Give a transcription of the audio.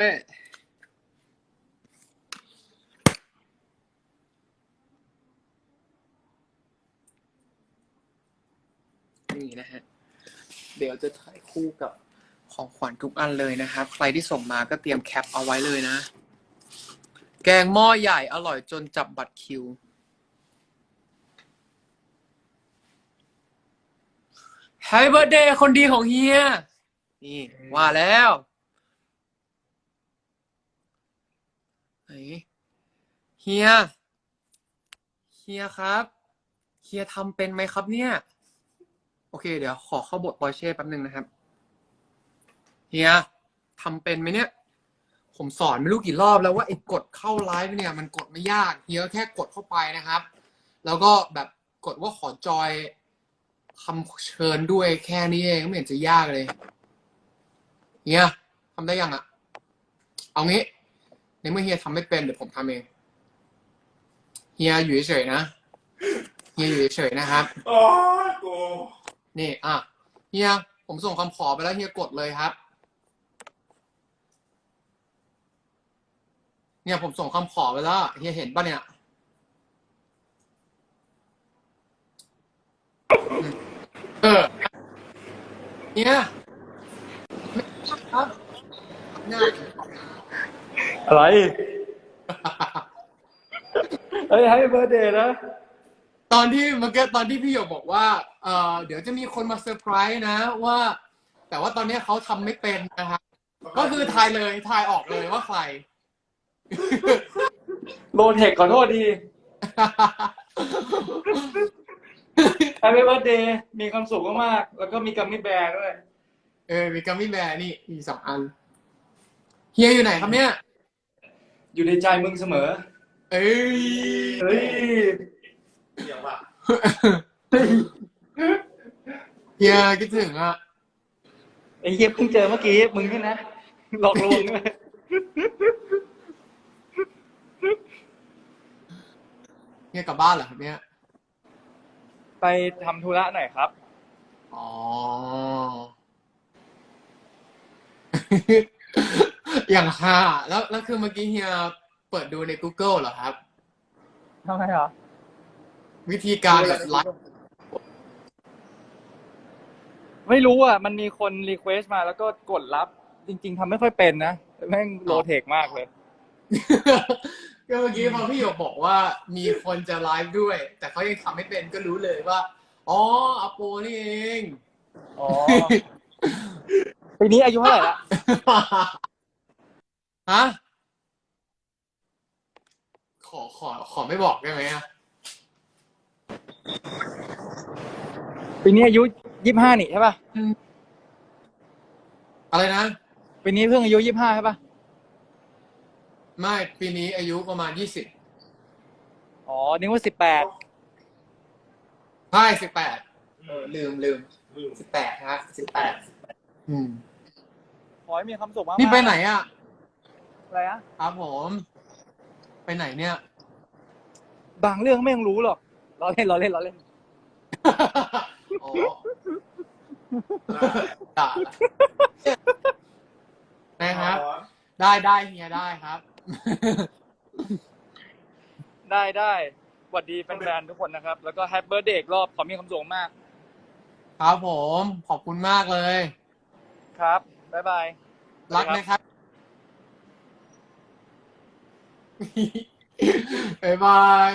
นี่นะฮะ เดี๋ยวจะถ่ายคู่กับของขวัญทุกอันเลยนะครับ ใครที่ส่งมาก็เตรียมแคปเอาไว้เลยนะ แกงหม้อใหญ่อร่อยจนจับบัตรคิว h a p p y Birthday คนดีของเฮีย นี่ว่าแล้วไหน เฮีย เฮียครับเฮียทำเป็นไหมครับเนี่ย โอเค เดี๋ยวขอเข้าบทปอยเช่แป๊บนึงนะครับ เฮียทำเป็นไหมเนี่ย ผมสอนไม่รู้กี่รอบแล้วว่าไอ้กดเข้าไลฟ์เนี่ย มันกดไม่ยากเฮียแค่กดเข้าไปนะครับ แล้วก็แบบกดว่าขอจอยคำเชิญด้วยแค่นี้เองไม่เห็นจะยากเลย เฮียทำได้ยังอะเอางี้ ในเมื่อเฮียทำไม่เป็นเดี๋ยวผมทำเอง เฮียอยู่เฉยๆนะ เฮียอยู่เฉยๆนะครับ โอ้ยกูนี่อะเฮียผมส่งคำขอไปแล้วเฮียกดเลยครับ เนี่ยผมส่งคำขอไปแล้วเฮียเห็นปะเนี่ยอืมเออเฮียไม่ครับหน้า อะไรเฮ้ยให้เบอร์เดย์นะ ตอนที่เมื่อกี้ตอนที่พี่หยกบอกว่าเออเดี๋ยวจะมีคนมาเซอร์ไพรส์นะว่า แต่ว่าตอนนี้เขาทำไม่เป็นนะครับก็คือทายเลยทายออกเลยว่าใคร โลเทคขอโทษทีให้เบอร์เดย์มีความสุขมากๆแล้วก็มีกัมมี่แบร์ด้วย เออมีกัมมี่แบร์นี่มีสองอัน เฮียอยู่ไหนครับเนี่ย อยู่ในใจมึงเสมอ เอ้ยเฮ้ยเสียงว่ะเฮียคิดถึงอะไอ้เหี้ยเพิ่งเจอเมื่อกี้มึงนี่นะหลอกลวงด้วยเฮียกลับบ้านเหรอครับเนี่ยไปทำธุระหน่อยครับ อ๋อ อย่างฮาแล้วแล้วคือเมื่อกี้เฮียเปิดดูใน Google เหรอครับ ทำไมเหรอวิธีการแบบไลฟ์ไม่รู้อะ มันมีคนรีเควสมาแล้วก็กดรับ จริง ๆทำไม่ค่อยเป็นนะแม่งโลเทคมากเลย ก็เมื่อกี้พอพี่หยกบอกว่ามีคนจะไลฟ์ด้วย แต่เขายังทำไม่เป็นก็รู้เลยว่า อ๋ออโปนี่เอง อ๋อปีนี้อายุเท่าไหร่ละ ฮะ ขอขอขอไม่บอกได้ไหมอะปีนี้อายุยี่ห้านี่ใช่ป่ะอะไรนะ ปีนี้เพิ่งอายุยี่ห้าใช่ป่ะ ไม่ปีนี้อายุประมาณยี่สิบอ๋อ นึกว่าสิบแปดใช่สิบแปดเออลืมลืมลืมสิบแปดฮะสิบแปดอืม ขอให้มีความสุขมากๆ นี่ไปไหนอะ อะไรอะครับผม ไปไหนเนี่ย บางเรื่องไม่ยังรู้หรอกเราเล่นเราเล่นเราเล่นอ๋อด่าละนะครับ ได้ได้เฮียได้ครับ ได้ได้สวัสดีแฟนๆทุกคนนะครับ แล้วก็แฮปเบ r ร์ d เดย์รอบขอมีความสุขมาก ครับผม ขอบคุณมากเลย ครับ บ๊ายบาย รักนะครับ บ๊ายบาย